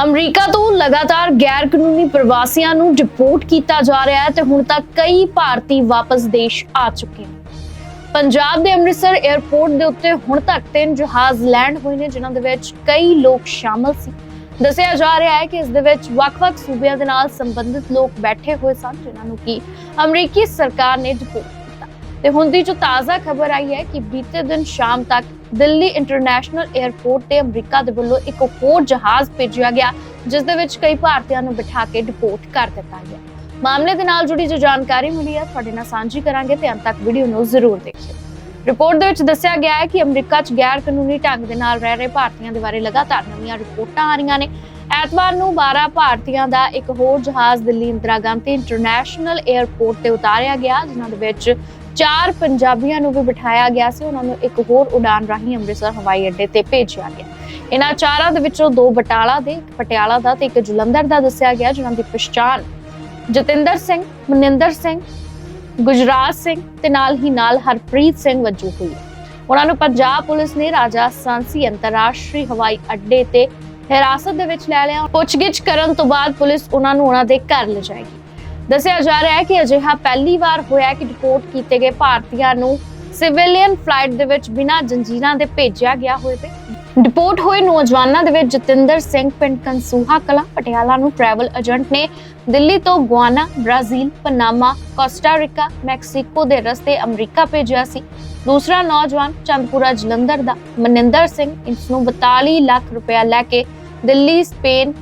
America ਤੋਂ ਲਗਾਤਾਰ ਗੈਰ ਕਾਨੂੰਨੀ ਪ੍ਰਵਾਸੀਆਂ ਨੂੰ ਡਿਪੋਰਟ ਕੀਤਾ ਜਾ ਰਿਹਾ ਹੈ ਤੇ ਹੁਣ ਤੱਕ ਕਈ ਭਾਰਤੀ ਵਾਪਸ ਦੇਸ਼ ਆ ਚੁੱਕੇ ਨੇ ਪੰਜਾਬ ਦੇ ਅੰਮ੍ਰਿਤਸਰ 에ਅਰਪੋਰਟ ਦੇ ਉੱਤੇ ਹੁਣ ਤੱਕ ਤਿੰਨ ਜਹਾਜ਼ ਲੈਂਡ ਹੋਏ ਨੇ, ਜਿਨ੍ਹਾਂ ਦੇ ਵਿੱਚ ਕਈ ਲੋਕ ਸ਼ਾਮਲ ਸੀ। ਦੱਸਿਆ ਜਾ ਰਿਹਾ ਹੈ ਕਿ ਇਸ ਦੇ ਵਿੱਚ ਵੱਖ-ਵੱਖ ਸੂਬਿਆਂ ਦੇ ਨਾਲ ਸੰਬੰਧਿਤ ਲੋਕ ਬੈਠੇ ਹੋਏ ਸਨ, ਜਿਨ੍ਹਾਂ ਨੂੰ ਕਿ ਅਮਰੀਕੀ ਸਰਕਾਰ ਨੇ ਡਿਪੋਰਟ ਕੀਤਾ। ਤੇ ਹੁਣ ਦੀ ਜੋ ਤਾਜ਼ਾ ਖਬਰ ਆਈ ਹੈ ਕਿ ਬੀਤੇ ਦਿਨ ਸ਼ਾਮ ਤੱਕ ਦਿੱਲੀ ਇੰਟਰਨੈਸ਼ਨਲ 에ਅਰਪੋਰਟ ਤੇ ਅਮਰੀਕਾ ਦੇ ਵੱਲੋਂ ਇੱਕ ਹੋਰ ਜਹਾਜ਼ ਭੇਜਿਆ ਗਿਆ, ਜਿਸ ਦੇ ਵਿੱਚ ਕਈ ਭਾਰਤੀਆਂ ਨੂੰ ਬਿਠਾ ਕੇ ਡਿਪੋਰਟ ਕਰ ਦਿੱਤਾ ਗਿਆ। ਮਾਮਲੇ ਦੇ ਨਾਲ ਜੁੜੀ ਜੋ ਜਾਣਕਾਰੀ ਮਿਲੀ ਹੈ, ਤੁਹਾਡੇ ਨਾਲ ਸਾਂਝੀ ਕਰਾਂਗੇ ਤੇ ਅੰਤ ਤੱਕ ਵੀਡੀਓ ਨੂੰ ਜ਼ਰੂਰ ਦੇਖਿਓ। ਰਿਪੋਰਟ ਦੇ ਵਿੱਚ ਦੱਸਿਆ ਗਿਆ ਹੈ ਕਿ ਅਮਰੀਕਾ 'ਚ ਗੈਰ ਕਾਨੂੰਨੀ ਢੰਗ ਦੇ ਨਾਲ ਰਹਿ ਰਹੇ ਭਾਰਤੀਆਂ ਦੇ ਬਾਰੇ ਲਗਾਤਾਰ ਨਵੀਆਂ ਰਿਪੋਰਟਾਂ ਆ ਰਹੀਆਂ ਨੇ। ਐਤਵਾਰ ਨੂੰ 12 ਭਾਰਤੀਆਂ ਦਾ ਇੱਕ ਹੋਰ ਜਹਾਜ਼ ਦਿੱਲੀ ਇੰਦਰਾ ਗਾਂਧੀ ਇੰਟਰਨੈਸ਼ਨਲ 에ਅਰਪੋਰਟ ਤੇ ਉਤਾਰਿਆ ਗਿਆ, ਜਿਨ੍ਹਾਂ ਦੇ ਵਿੱਚ ਚਾਰ ਪੰਜਾਬੀਆਂ ਨੂੰ ਵੀ ਬਿਠਾਇਆ ਗਿਆ ਸੀ। ਉਹਨਾਂ ਨੂੰ ਇੱਕ ਹੋਰ ਉਡਾਨ ਰਾਹੀਂ ਅੰਮ੍ਰਿਤਸਰ ਹਵਾਈ ਅੱਡੇ ਤੇ ਭੇਜਿਆ ਗਿਆ। ਇਹਨਾਂ ਚਾਰਾਂ ਦੇ ਵਿੱਚੋਂ ਦੋ ਬਟਾਲਾ ਦੇ, ਇੱਕ ਪਟਿਆਲਾ ਦਾ ਤੇ ਇੱਕ ਜਲੰਧਰ ਦਾ ਦੱਸਿਆ ਗਿਆ, ਜਿਨ੍ਹਾਂ ਦੀ ਪਛਾਣ ਜਤਿੰਦਰ ਸਿੰਘ, ਮਨਿੰਦਰ ਸਿੰਘ, ਗੁਜਰਾਤ ਸਿੰਘ ਤੇ ਨਾਲ ਹੀ ਨਾਲ ਹਰਪ੍ਰੀਤ ਸਿੰਘ ਵਜੋਂ ਹੋਈ ਉਹਨਾਂ ਨੂੰ ਪੰਜਾਬ ਪੁਲਿਸ ਨੇ ਰਾਜਾ ਸਾਂਸੀ ਅੰਤਰਰਾਸ਼ਟਰੀ ਹਵਾਈ ਅੱਡੇ ਤੇ ਹਿਰਾਸਤ ਦੇ ਵਿੱਚ ਲੈ ਲਿਆ। ਪੁੱਛਗਿੱਛ ਕਰਨ ਤੋਂ ਬਾਅਦ ਪੁਲਿਸ ਉਹਨਾਂ ਨੂੰ ਉਹਨਾਂ ਦੇ ਘਰ ਲਿਜਾਏਗੀ। ਦੱਸਿਆ ਜਾ ਰਿਹਾ ਹੈ ਕਿ ਅਜਿਹਾ ਪਹਿਲੀ ਵਾਰ ਹੋਇਆ ਕਿ ਡਿਪੋਰਟ ਕੀਤੇ ਗਏ ਭਾਰਤੀਆਂ ਨੂੰ ਸਿਵਿਲੀਅਨ ਫਲਾਈਟ ਦੇ ਵਿੱਚ ਬਿਨਾਂ ਜੰਜੀਰਾਂ ਦੇ ਭੇਜਿਆ ਗਿਆ ਹੋਵੇ ਤੇ ਡਿਪੋਰਟ ਹੋਏ ਨੌਜਵਾਨਾਂ ਦੇ ਵਿੱਚ ਜਤਿੰਦਰ ਸਿੰਘ, ਪਿੰਡ ਕੰਸੂਹਾ ਕਲਾ, ਪਟਿਆਲਾ ਨੂੰ ਟਰੈਵਲ ਏਜੰਟ ਨੇ ਦਿੱਲੀ ਤੋਂ Guyana, Brazil, Panama, Costa Mexico ਦੇ ਰਸਤੇ ਅਮਰੀਕਾ ਭੇਜਿਆ ਸੀ। ਦੂਸਰਾ ਨੌਜਵਾਨ ਚੰਦਪੁਰਾ ਜਲੰਧਰ ਦਾ ਮਨਿੰਦਰ ਸਿੰਘ ਇਸ ਨੂੰ 42 ਲੱਖ ਰੁਪਇਆ ਲੈ ਕੇ ਦਿੱਲੀ, ਸਪੇਨ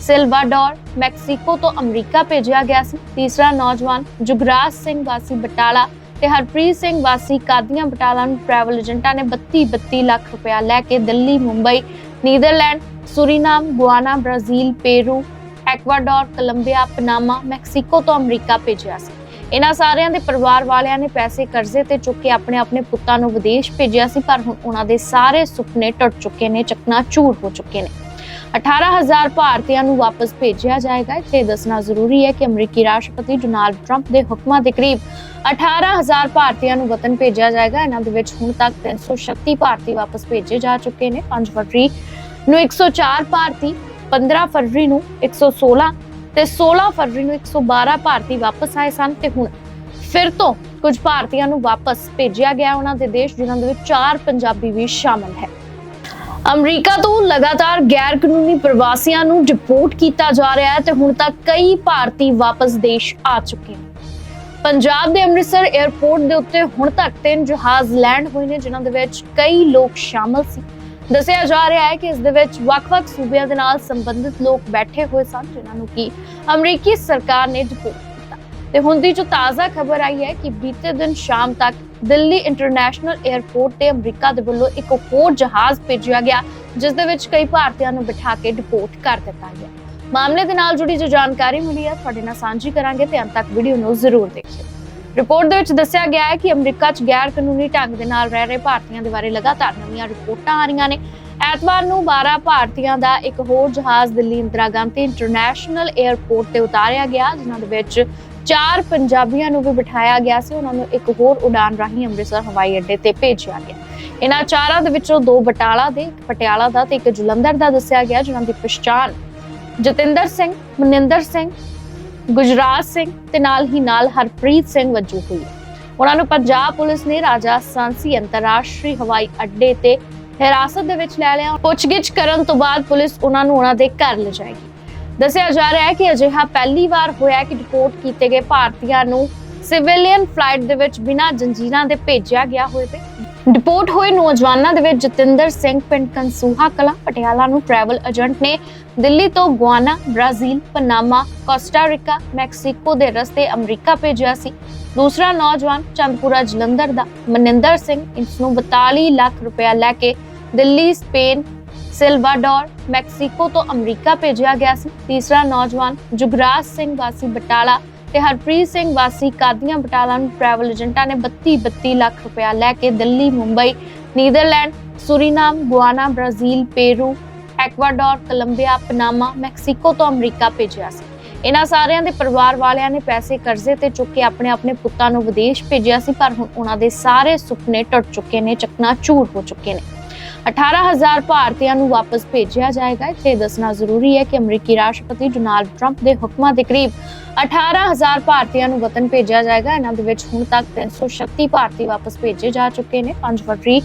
ਸਿਲਵਾਡੋਰ, ਮੈਕਸੀਕੋ ਤੋਂ ਅਮਰੀਕਾ ਭੇਜਿਆ ਗਿਆ ਸੀ। ਤੀਸਰਾ ਨੌਜਵਾਨ ਜੁਗਰਾਜ ਸਿੰਘ ਵਾਸੀ ਬਟਾਲਾ ਤੇ ਹਰਪ੍ਰੀਤ ਸਿੰਘ ਵਾਸੀ ਕਾਦੀਆਂ ਬਟਾਲਾ ਨੂੰ ਟਰੈਵਲ ਏਜੰਟਾਂ ਨੇ 32 32 ਲੱਖ ਰੁਪਇਆ ਲੈ ਕੇ Delhi, Mumbai, Netherlands, Suriname, Guyana, Brazil, Peru, Ecuador, Colombia, Panama, Mexico ਤੋਂ ਅਮਰੀਕਾ ਭੇਜਿਆ ਸੀ। ਇਹਨਾਂ ਸਾਰਿਆਂ ਦੇ ਪਰਿਵਾਰ ਵਾਲਿਆਂ ਨੇ ਪੈਸੇ ਕਰਜ਼ੇ ਤੇ ਚੁੱਕ ਕੇ ਆਪਣੇ ਆਪਣੇ ਪੁੱਤਾਂ ਨੂੰ ਵਿਦੇਸ਼ ਭੇਜਿਆ ਸੀ, ਪਰ ਹੁਣ ਉਹਨਾਂ ਦੇ ਸਾਰੇ ਸੁਪਨੇ ਟੁੱਟ ਚੁੱਕੇ ਨੇ ਚਕਨਾ ਚੂਰ ਹੋ ਚੁੱਕੇ ਨੇ। 18000 ਭਾਰਤੀਆਂ ਨੂੰ ਵਾਪਸ ਭੇਜਿਆ ਜਾਏਗਾ। ਇੱਥੇ ਦੱਸਣਾ ਜ਼ਰੂਰੀ ਹੈ ਕਿ ਅਮਰੀਕੀ ਰਾਸ਼ਟਰਪਤੀ ਡੋਨਾਲਡ ਟਰੰਪ ਦੇ ਹੁਕਮਾਂ ਦੇ ਕਰੀਬ 18000 ਭਾਰਤੀਆਂ ਨੂੰ ਵਤਨ ਭੇਜਿਆ ਜਾਏਗਾ। ਇਹਨਾਂ ਦੇ ਵਿੱਚ ਹੁਣ ਤੱਕ 336 ਭਾਰਤੀ ਵਾਪਸ ਭੇਜੇ ਜਾ ਚੁੱਕੇ ਨੇ। 5 ਫਰਵਰੀ ਨੂੰ 104 ਭਾਰਤੀ 15 ਫਰਵਰੀ ਨੂੰ 116 ਤੇ 16 ਫਰਵਰੀ ਨੂੰ 112 ਭਾਰਤੀ ਵਾਪਸ ਆਏ ਸਨ ਤੇ ਹੁਣ ਫਿਰ ਤੋਂ ਕੁਝ ਭਾਰਤੀਆਂ ਨੂੰ ਵਾਪਸ ਭੇਜਿਆ ਗਿਆ। ਉਹਨਾਂ ਦੇ ਦੇਸ਼ ਜਿਨ੍ਹਾਂ ਦੇ ਵਿੱਚ ਚਾਰ ਪੰਜਾਬੀ ਵੀ ਸ਼ਾਮਲ ਹੈ। ਅਮਰੀਕਾ ਤੋਂ ਲਗਾਤਾਰ ਗੈਰ ਕਾਨੂੰਨੀ ਪ੍ਰਵਾਸੀਆਂ ਨੂੰ ਡਿਪੋਰਟ ਕੀਤਾ ਜਾ ਰਿਹਾ ਹੈ ਤੇ ਹੁਣ ਤੱਕ ਕਈ ਭਾਰਤੀ ਵਾਪਸ ਦੇਸ਼ ਆ ਚੁੱਕੇ ਨੇ ਪੰਜਾਬ ਦੇ ਅੰਮ੍ਰਿਤਸਰ 에ਅਰਪੋਰਟ ਦੇ ਉੱਤੇ ਹੁਣ ਤੱਕ ਤਿੰਨ ਜਹਾਜ਼ ਲੈਂਡ ਹੋਏ ਨੇ, ਜਿਨ੍ਹਾਂ ਦੇ ਵਿੱਚ ਕਈ ਲੋਕ ਸ਼ਾਮਲ ਸੀ। ਦੱਸਿਆ ਜਾ ਰਿਹਾ ਹੈ ਕਿ ਇਸ ਦੇ ਵਿੱਚ ਵੱਖ-ਵੱਖ ਸੂਬਿਆਂ ਦੇ ਨਾਲ ਸੰਬੰਧਿਤ ਲੋਕ ਬੈਠੇ ਹੋਏ ਸਨ, ਜਿਨ੍ਹਾਂ ਨੂੰ ਕਿ ਅਮਰੀਕੀ ਸਰਕਾਰ ਨੇ ਡਿਪੋਰਟ ਕੀਤਾ। ਤੇ ਹੁਣ ਦੀ ਜੋ ਤਾਜ਼ਾ ਖਬਰ ਆਈ ਹੈ ਕਿ ਬੀਤੇ ਦਿਨ ਸ਼ਾਮ ਤੱਕ ਦਿੱਲੀ ਇੰਟਰਨੈਸ਼ਨਲ 에ਅਰਪੋਰਟ ਤੇ ਅਮਰੀਕਾ ਦੇ ਵੱਲੋਂ ਇੱਕ ਹੋਰ ਜਹਾਜ਼ ਭੇਜਿਆ ਗਿਆ, ਜਿਸ ਦੇ ਵਿੱਚ ਕਈ ਭਾਰਤੀਆਂ ਨੂੰ ਬਿਠਾ ਕੇ ਡਿਪੋਰਟ ਕਰ ਦਿੱਤਾ ਗਿਆ। ਮਾਮਲੇ ਦੇ ਨਾਲ ਜੁੜੀ ਜੋ ਜਾਣਕਾਰੀ ਮਿਲੀ ਹੈ, ਤੁਹਾਡੇ ਨਾਲ ਸਾਂਝੀ ਕਰਾਂਗੇ ਤੇ ਅੰਤ ਤੱਕ ਵੀਡੀਓ ਨੂੰ ਜ਼ਰੂਰ ਦੇਖਿਓ। ਰਿਪੋਰਟ ਦੇ ਵਿੱਚ ਦੱਸਿਆ ਗਿਆ ਹੈ ਕਿ ਅਮਰੀਕਾ 'ਚ ਗੈਰ ਕਾਨੂੰਨੀ ਢੰਗ ਦੇ ਨਾਲ ਰਹਿ ਰਹੇ ਭਾਰਤੀਆਂ ਦੇ ਬਾਰੇ ਲਗਾਤਾਰ ਨਵੀਆਂ ਰਿਪੋਰਟਾਂ ਆ ਰਹੀਆਂ ਨੇ। ਐਤਵਾਰ ਨੂੰ 12 ਭਾਰਤੀਆਂ ਦਾ ਇੱਕ ਹੋਰ ਜਹਾਜ਼ ਦਿੱਲੀ ਇੰਦਰਾ ਗਾਂਧੀ ਇੰਟਰਨੈਸ਼ਨਲ 에ਅਰਪੋਰਟ ਤੇ ਉਤਾਰਿਆ ਗਿਆ, ਜਿਨ੍ਹਾਂ ਦੇ ਵਿੱਚ ਚਾਰ ਪੰਜਾਬੀਆਂ ਨੂੰ ਵੀ ਬਿਠਾਇਆ ਗਿਆ ਸੀ। ਉਹਨਾਂ ਨੂੰ ਇੱਕ ਹੋਰ ਉਡਾਨ ਰਾਹੀਂ ਅੰਮ੍ਰਿਤਸਰ ਹਵਾਈ ਅੱਡੇ ਤੇ ਭੇਜਿਆ ਗਿਆ। ਇਹਨਾਂ ਚਾਰਾਂ ਦੇ ਵਿੱਚੋਂ ਦੋ ਬਟਾਲਾ ਦੇ, ਇੱਕ ਪਟਿਆਲਾ ਦਾ ਤੇ ਇੱਕ ਜਲੰਧਰ ਦਾ ਦੱਸਿਆ ਗਿਆ, ਜਿਨ੍ਹਾਂ ਦੀ ਪਛਾਣ ਜਤਿੰਦਰ ਸਿੰਘ, ਮਨਿੰਦਰ ਸਿੰਘ, ਗੁਜਰਾਤ ਸਿੰਘ ਤੇ ਨਾਲ ਹੀ ਨਾਲ ਹਰਪ੍ਰੀਤ ਸਿੰਘ ਵਜੋਂ ਹੋਈ ਉਹਨਾਂ ਨੂੰ ਪੰਜਾਬ ਪੁਲਿਸ ਨੇ ਰਾਜਾ ਸਾਂਸੀ ਅੰਤਰਰਾਸ਼ਟਰੀ ਹਵਾਈ ਅੱਡੇ ਤੇ ਹਿਰਾਸਤ ਦੇ ਵਿੱਚ ਲੈ ਲਿਆ। ਪੁੱਛਗਿੱਛ ਕਰਨ ਤੋਂ ਬਾਅਦ ਪੁਲਿਸ ਉਹਨਾਂ ਨੂੰ ਉਹਨਾਂ ਦੇ ਘਰ ਲਿਜਾਏਗੀ। ਦੱਸਿਆ ਜਾ ਰਿਹਾ ਹੈ ਕਿ ਅਜਿਹਾ ਪਹਿਲੀ ਵਾਰ ਹੋਇਆ ਕਿ ਡਿਪੋਰਟ ਕੀਤੇ ਗਏ ਭਾਰਤੀਆਂ ਨੂੰ ਸਿਵਿਲੀਅਨ ਫਲਾਈਟ ਦੇ ਵਿੱਚ ਬਿਨਾਂ ਜੰਜੀਰਾਂ ਦੇ ਭੇਜਿਆ ਗਿਆ ਹੋਵੇ ਤੇ ਡਿਪੋਰਟ ਹੋਏ ਨੌਜਵਾਨਾਂ ਦੇ ਵਿੱਚ ਜਤਿੰਦਰ ਸਿੰਘ, ਪਿੰਡ ਕੰਸੂਹਾ ਕਲਾ, ਪਟਿਆਲਾ ਨੂੰ ਟਰੈਵਲ ਏਜੰਟ ਨੇ ਦਿੱਲੀ ਤੋਂ Guyana, Brazil, Panama, Costa Mexico ਦੇ ਰਸਤੇ ਅਮਰੀਕਾ ਭੇਜਿਆ ਸੀ। ਦੂਸਰਾ ਨੌਜਵਾਨ ਚੰਦਪੁਰਾ ਜਲੰਧਰ ਦਾ ਮਨਿੰਦਰ ਸਿੰਘ, ਇਸ ਨੂੰ 42 ਲੱਖ ਰੁਪਇਆ ਲੈ ਕੇ ਦਿੱਲੀ, ਸਪੇਨ ਸਿਲਵਾਡੋਰ, ਮੈਕਸੀਕੋ ਤੋਂ ਅਮਰੀਕਾ ਭੇਜਿਆ ਗਿਆ ਸੀ। ਤੀਸਰਾ ਨੌਜਵਾਨ ਜੁਗਰਾਜ ਸਿੰਘ ਵਾਸੀ ਬਟਾਲਾ ਤੇ ਹਰਪ੍ਰੀਤ ਸਿੰਘ ਵਾਸੀ ਕਾਦੀਆਂ ਬਟਾਲਾ ਨੂੰ ਟਰੈਵਲ ਏਜੰਟਾਂ ਨੇ 32 32 ਲੱਖ ਰੁਪਇਆ ਲੈ ਕੇ Delhi, Mumbai, Netherlands, Suriname, Guyana, Brazil, Peru, Ecuador, Colombia, Panama, Mexico ਤੋਂ ਅਮਰੀਕਾ ਭੇਜਿਆ ਸੀ। ਇਹਨਾਂ ਸਾਰਿਆਂ ਦੇ ਪਰਿਵਾਰ ਵਾਲਿਆਂ ਨੇ ਪੈਸੇ ਕਰਜ਼ੇ ਤੇ ਚੁੱਕ ਕੇ ਆਪਣੇ ਆਪਣੇ ਪੁੱਤਾਂ ਨੂੰ ਵਿਦੇਸ਼ ਭੇਜਿਆ ਸੀ, ਪਰ ਹੁਣ ਉਹਨਾਂ ਦੇ ਸਾਰੇ ਸੁਪਨੇ ਟੁੱਟ ਚੁੱਕੇ ਨੇ ਚਕਨਾ ਚੂਰ ਹੋ ਚੁੱਕੇ ਨੇ। 18000 ਭਾਰਤੀਆਂ ਨੂੰ ਵਾਪਸ ਭੇਜਿਆ ਜਾਏਗਾ। ਇੱਥੇ ਦੱਸਣਾ ਜ਼ਰੂਰੀ ਹੈ ਕਿ ਅਮਰੀਕੀ ਰਾਸ਼ਟਰਪਤੀ ਡੋਨਾਲਡ ਟਰੰਪ ਦੇ ਹੁਕਮਾਂ ਦੇ ਕਰੀਬ 18000 ਭਾਰਤੀਆਂ ਨੂੰ ਵਤਨ ਭੇਜਿਆ ਜਾਏਗਾ। ਇਹਨਾਂ ਦੇ ਵਿੱਚ ਹੁਣ ਤੱਕ 336 ਭਾਰਤੀ ਵਾਪਸ ਭੇਜੇ ਜਾ ਚੁੱਕੇ ਨੇ। 5 ਫਰਵਰੀ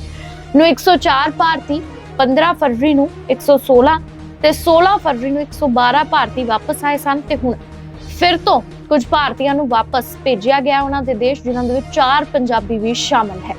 ਨੂੰ 104 ਭਾਰਤੀ 15 ਫਰਵਰੀ ਨੂੰ 116 ਤੇ 16 ਫਰਵਰੀ ਨੂੰ 112 ਭਾਰਤੀ ਵਾਪਸ ਆਏ ਸਨ ਤੇ ਹੁਣ ਫਿਰ ਤੋਂ ਕੁਝ ਭਾਰਤੀਆਂ ਨੂੰ ਵਾਪਸ ਭੇਜਿਆ ਗਿਆ। ਉਹਨਾਂ ਦੇ ਦੇਸ਼ ਜਿਨ੍ਹਾਂ ਦੇ ਵਿੱਚ ਚਾਰ ਪੰਜਾਬੀ ਵੀ ਸ਼ਾਮਲ ਹੈ।